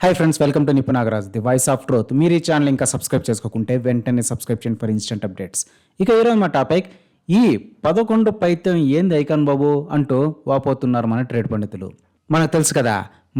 Hi friends welcome to Nipunagaraj the voice of truth మీరు ఈ channel ఇంకా subscribe చేసుకోకుంటే వెంటనే సబ్స్క్రైబ్ చేయండి ఫర్ ఇన్స్టెంట్ అప్డేట్స్ ఇక ఈరోజు మా టాపిక్ ఈ పదకొండు పైత్యం ఏంది ఐకాన్ బాబు అంటూ వాపోతున్నారు మన ట్రేడ్ పండితులు. మనకు తెలుసు కదా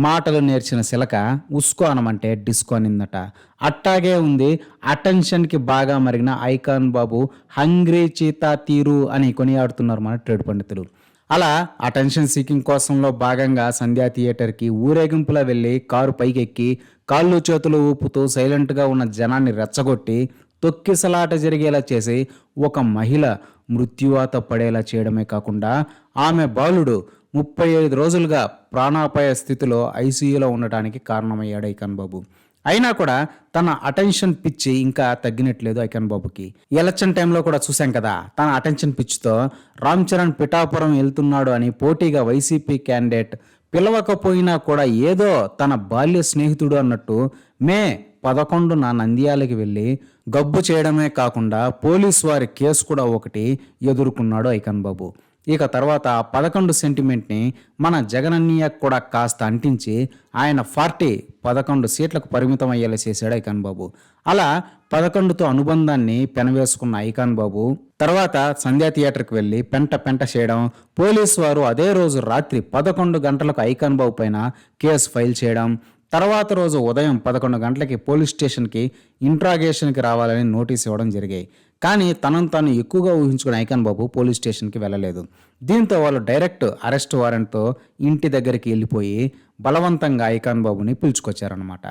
మాటలు నేర్చిన శిలక ఉస్కో అనమంటే డిస్కో అనిందట. అట్టాగే ఉంది అటెన్షన్కి బాగా మరిగిన ఐకాన్ బాబు హంగ్రీ చీతా తీరు అని కొనియాడుతున్నారు మన ట్రేడ్ పండితులు. అలా అటెన్షన్ సీకింగ్ కోసంలో భాగంగా సంధ్యా థియేటర్కి ఊరేగింపులా వెళ్ళి కారు పైకెక్కి కాళ్ళు చేతులు ఊపుతూ సైలెంట్గా ఉన్న జనాన్ని రెచ్చగొట్టి తొక్కిసలాట జరిగేలా చేసి ఒక మహిళ మృత్యువాత పడేలా చేయడమే కాకుండా ఆమె బాలుడు ముప్పై ఐదు రోజులుగా ప్రాణాపాయ స్థితిలో ఐసీయూలో ఉండటానికి కారణమయ్యాడు ఐకాన్ బాబు. అయినా కూడా తన అటెన్షన్ పిచ్చి ఇంకా తగ్గినట్లేదు ఐకన్ బాబుకి. ఎలక్షన్ టైంలో కూడా చూసాం కదా తన అటెన్షన్ పిచ్చితో రామ్ చరణ్ పిఠాపురం వెళ్తున్నాడు అని పోటీగా వైసీపీ క్యాండిడేట్ పిలవకపోయినా కూడా ఏదో తన బాల్య స్నేహితుడు అన్నట్టు మే పదకొండు నా నంద్యాలకి వెళ్ళి గబ్బు చేయడమే కాకుండా పోలీసు వారి కేసు కూడా ఒకటి ఎదుర్కొన్నాడు ఐకన్ బాబు. ఇక తర్వాత పదకొండు సెంటిమెంట్ని మన జగనన్నయ్య కూడా కాస్త అంటించి ఆయన పార్టీ పదకొండు సీట్లకు పరిమితం అయ్యేలా చేశాడు ఐకాన్ బాబు. అలా పదకొండుతో అనుబంధాన్ని పెనవేసుకున్న ఐకాన్ బాబు తర్వాత సంధ్యా థియేటర్కి వెళ్ళి పెంట పెంట చేయడం పోలీసు వారు అదే రోజు రాత్రి పదకొండు గంటలకు ఐకాన్ బాబు పైన కేసు ఫైల్ చేయడం తర్వాత రోజు ఉదయం పదకొండు గంటలకి పోలీస్ స్టేషన్కి ఇంట్రాగేషన్కి రావాలని నోటీస్ ఇవ్వడం జరిగాయి. కానీ తనను తాను ఎక్కువగా ఊహించుకున్న ఐకాన్ బాబు పోలీస్ స్టేషన్కి వెళ్ళలేదు. దీంతో వాళ్ళు డైరెక్ట్ అరెస్ట్ వారెంట్తో ఇంటి దగ్గరికి వెళ్ళిపోయి బలవంతంగా ఐకాన్ బాబుని పిలుచుకొచ్చారనమాట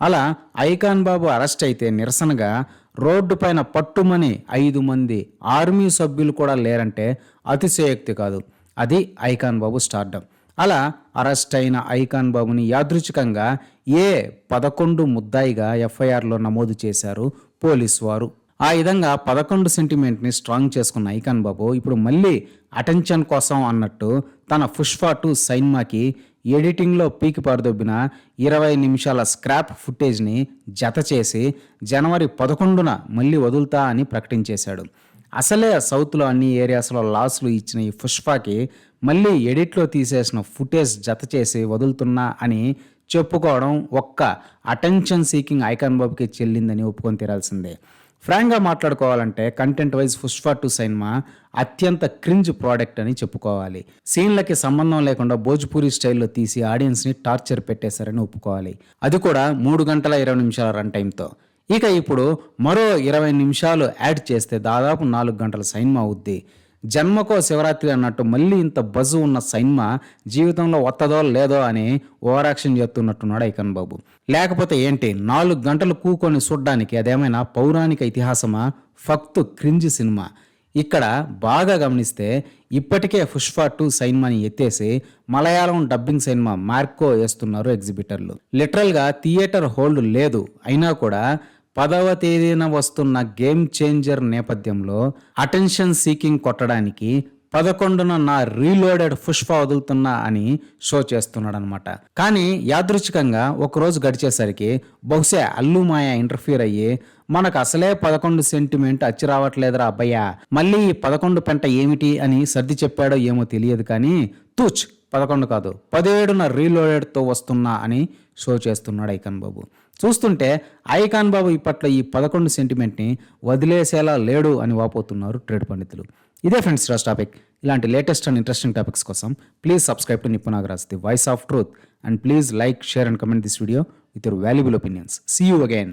అలా ఐకాన్ బాబు అరెస్ట్ అయితే నిరసనగా రోడ్డు పైన పట్టుమని ఐదు మంది ఆర్మీ సభ్యులు కూడా లేరంటే అతిశయోక్తి కాదు. అది ఐకాన్ బాబు స్టార్డమ్. అలా అరెస్ట్ అయిన ఐకాన్ బాబుని యాదృచ్ఛికంగా ఏ పదకొండు ముద్దాయిగా ఎఫ్ఐఆర్లో నమోదు చేశారు పోలీసు వారు ఆ విధంగా పదకొండు సెంటిమెంట్ని స్ట్రాంగ్ చేసుకున్న ఐకాన్ బాబు ఇప్పుడు మళ్ళీ అటెన్షన్ కోసం అన్నట్టు తన పుష్ప టూ సైన్మాకి ఎడిటింగ్లో పీకి పారదొబ్బిన ఇరవై నిమిషాల స్క్రాప్ ఫుటేజ్ని జత చేసి జనవరి పదకొండున మళ్ళీ వదులుతా అని ప్రకటించేశాడు. అసలే సౌత్లో అన్ని ఏరియాస్లో లాస్లు ఇచ్చిన ఈ పుష్పకి మళ్ళీ ఎడిట్లో తీసేసిన ఫుటేజ్ జత చేసి వదులుతున్నా అని చెప్పుకోవడం ఒక్క అటెన్షన్ సీకింగ్ ఐకాన్ బాబుకి చెల్లిందని ఒప్పుకొని తీరాల్సిందే. ఫ్రాంక్గా మాట్లాడుకోవాలంటే కంటెంట్ వైజ్ పుష్ప టు సినిమా అత్యంత క్రింజ్ ప్రోడక్ట్ అని చెప్పుకోవాలి. సీన్లకి సంబంధం లేకుండా భోజ్పూరి స్టైల్లో తీసి ఆడియన్స్ని టార్చర్ పెట్టేశారని ఒప్పుకోవాలి. అది కూడా మూడు గంటల ఇరవై నిమిషాల రన్ టైంతో ఇక ఇప్పుడు మరో ఇరవై నిమిషాలు యాడ్ చేస్తే దాదాపు నాలుగు గంటల సినిమా అవుద్ది. జన్మకో శివరాత్రి అన్నట్టు మళ్ళీ ఇంత బజు ఉన్న సైన్మా జీవితంలో వత్తదో లేదో అని ఓవరాక్షన్ చేస్తున్నట్టున్నాడు ఐకన్ బాబు. లేకపోతే ఏంటి? నాలుగు గంటలు కూకొని చూడ్డానికి అదేమైనా పౌరాణిక ఇతిహాసమా? ఫక్తు క్రింజ్ సినిమా. ఇక్కడ బాగా గమనిస్తే ఇప్పటికే పుష్ప టూ సైన్మాని ఎత్తేసి మలయాళం డబ్బింగ్ సినిమా మార్కో వేస్తున్నారు ఎగ్జిబిటర్లు. లిటరల్గా థియేటర్ హోల్డ్ లేదు. అయినా కూడా పదవ తేదీన వస్తున్న గేమ్ చేంజర్ నేపథ్యంలో అటెన్షన్ సీకింగ్ కొట్టడానికి పదకొండున నా రీలోడెడ్ పుష్ప వదులుతున్నా అని షో చేస్తున్నాడు అనమాట కానీ యాదృచ్ఛికంగా ఒకరోజు గడిచేసరికి బహుశా అల్లు మాయ ఇంటర్ఫీర్ అయ్యి మనకు అసలే పదకొండు సెంటిమెంట్ అచ్చి రావట్లేదురా అబ్బయ్యా మళ్ళీ ఈ పదకొండు పెంట ఏమిటి అని సర్ది చెప్పాడో ఏమో తెలియదు కానీ తూచ్ పదకొండు కాదు పదిహేడున రీలోడెడ్తో వస్తున్నా అని షో చేస్తున్నాడు ఐకన్ బాబు చూస్తుంటే ఐకాన్ బాబు ఇప్పట్లో ఈ పదకొండు సెంటిమెంట్ని వదిలేసేలా లేడు అని వాపోతున్నారు ట్రేడ్ పండితులు. ఇదే ఫ్రెండ్స్ రాజ్ టాపిక్. ఇలాంటి లేటెస్ట్ అండ్ ఇంట్రెస్టింగ్ టాపిక్స్ కోసం please subscribe to Nipunagaraj the voice of truth. And please like share and comment this video with your valuable opinions. See you again